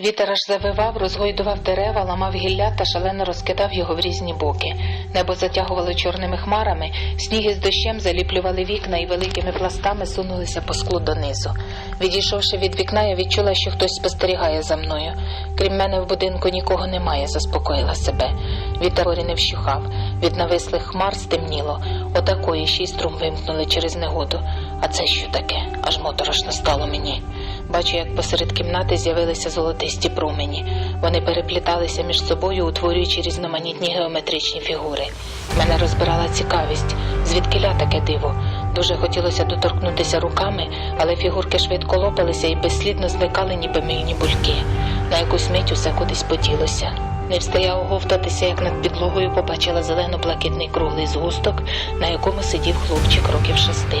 Вітер аж завивав, розгойдував дерева, ламав гілля та шалено розкидав його в різні боки. Небо затягувало чорними хмарами, сніги з дощем заліплювали вікна і великими пластами сунулися по склу донизу. Відійшовши від вікна, я відчула, що хтось спостерігає за мною. Крім мене в будинку нікого немає, заспокоїла себе. Вітер не вщухав. Від навислих хмар стемніло. Отакої й струм вимкнули через негоду. А це що таке? Аж моторошно стало мені. Бачу, як посеред кімнати з'явилися золотисті промені. Вони перепліталися між собою, утворюючи різноманітні геометричні фігури. Мене розбирала цікавість, звідкиля таке диво. Дуже хотілося доторкнутися руками, але фігурки швидко лопалися і безслідно зникали, ніби мильні бульки. На якусь мить усе кудись поділося. Не встая оговтатися, як над підлогою побачила зелено-блакитний круглий згусток, на якому сидів хлопчик років шести.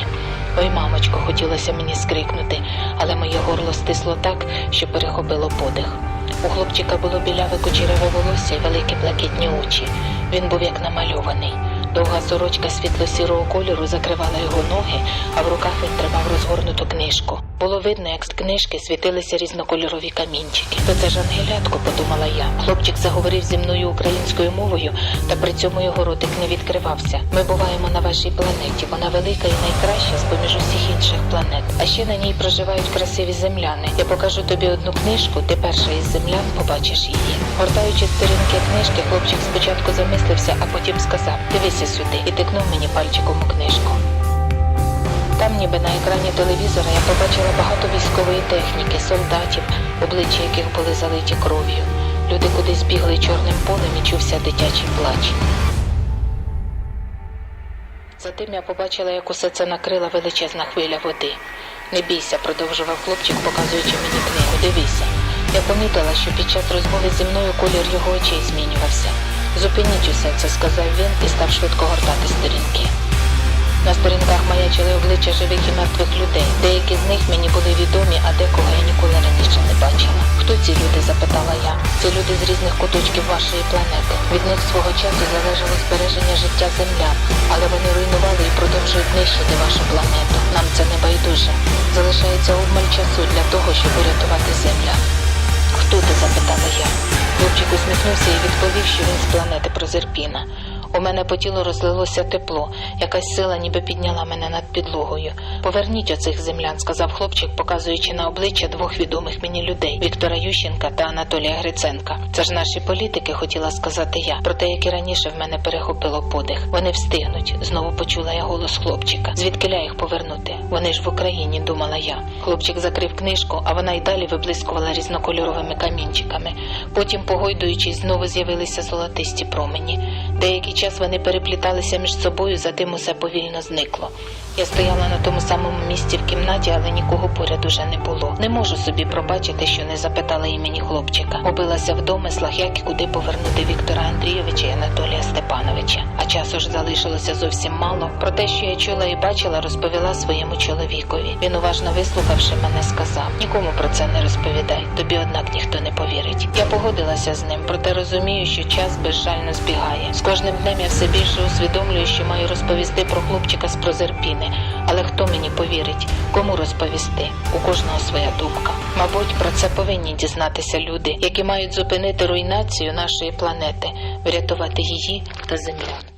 Ой, мамочко, хотілося мені скрикнути, але моє горло стисло так, що перехопило подих. У хлопчика було біляве кучеряве волосся і великі блакитні очі. Він був як намальований. Довга сорочка світло-сірого кольору закривала його ноги, а в руках він тримав розгорнуту книжку. Було видно, як з книжки світилися різнокольорові камінчики. То це ж ангелятко, подумала я. Хлопчик заговорив зі мною українською мовою, та при цьому його ротик не відкривався. Ми буваємо на вашій планеті. Вона велика і найкраща з поміж усіх інших планет. А ще на ній проживають красиві земляни. Я покажу тобі одну книжку, ти перша із землян побачиш її. Гортаючи сторінки книжки, хлопчик спочатку замислився, а потім сказав: Дивися сюди і тикнув мені пальчиком у книжку. Там, ніби на екрані телевізора, я побачила багато військової техніки, солдатів, обличчя яких були залиті кров'ю. Люди кудись бігли чорним полем і чувся дитячий плач. Затим я побачила, як усе це накрила величезна хвиля води. Не бійся, продовжував хлопчик, показуючи мені книгу. Дивися. Я помітила, що під час розмови зі мною колір його очей змінювався. Зупиніть усе це, сказав він і став швидко гортати сторінки. На сторінках маячили обличчя живих і мертвих людей. Деякі з них мені були відомі, а декого я ніколи раніше не бачила. Хто ці люди? запитала я. Це люди з різних куточків вашої планети. Від них свого часу залежало збереження життя землян, але вони руйнували і продовжують нищити вашу планету. Нам це не байдуже. Залишається обмаль часу для того, щоб урятувати землян. Хто ти? запитала я. Хлопчик усміхнувся і відповів, що він з планети Прозерпіна. У мене по тілу розлилося тепло, якась сила ніби підняла мене над підлогою. Поверніть оцих землян, сказав хлопчик, показуючи на обличчя двох відомих мені людей Віктора Ющенка та Анатолія Гриценка. Це ж наші політики, хотіла сказати я. Проте, як і раніше, в мене перехопило подих. Вони встигнуть. Знову почула я голос хлопчика. Звідкиля їх повернути? Вони ж в Україні, думала я. Хлопчик закрив книжку, а вона й далі виблискувала різнокольоровими камінчиками. Потім, погойдуючись, знову з'явилися золотисті промені. Деякий час вони перепліталися між собою, затим усе повільно зникло. Я стояла на тому самому місці в кімнаті, але нікого поряд уже не було. Не можу собі пробачити, що не запитала імені хлопчика. Убилася в домислах, як і куди повернути Віктора Андрійовича і Анатолія Степановича. А часу ж залишилося зовсім мало. Про те, що я чула і бачила, розповіла своєму чоловікові. Він, уважно вислухавши мене, сказав: нікому про це не розповідай. Тобі, однак, ніхто не повірить. Я погодилася з ним, проте розумію, що час безжально збігає. З кожним днем я все більше усвідомлюю, що маю розповісти про хлопчика з Прозерпіни. Але хто мені повірить? Кому розповісти? У кожного своя думка. Мабуть, про це повинні дізнатися люди, які мають зупинити руйнацію нашої планети, врятувати її та землян.